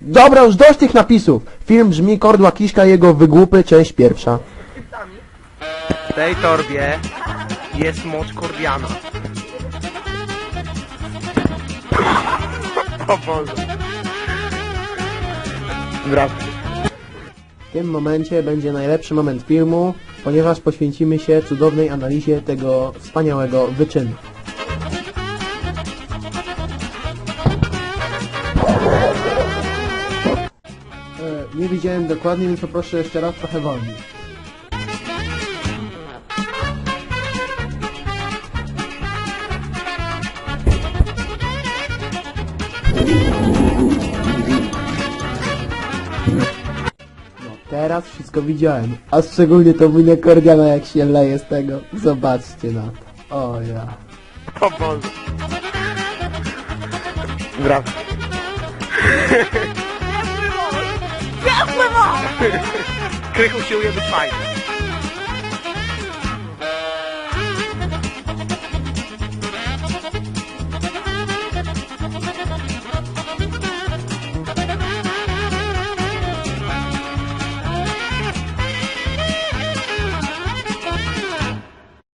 Dobra, już dość tych napisów. Film brzmi Kordła Kiszka jego wygłupy, część pierwsza. W tej torbie jest moc Kordiana. O Boże. Tym momencie będzie najlepszy moment filmu, ponieważ poświęcimy się cudownej analizie tego wspaniałego wyczynu. E, Nie widziałem dokładnie, więc poproszę jeszcze raz trochę wolniej. Teraz wszystko widziałem, a szczególnie to wujek Kordiana jak się leje z tego. Zobaczcie na to. O ja. O Boże. Wracam. Krychu się uje być fajny.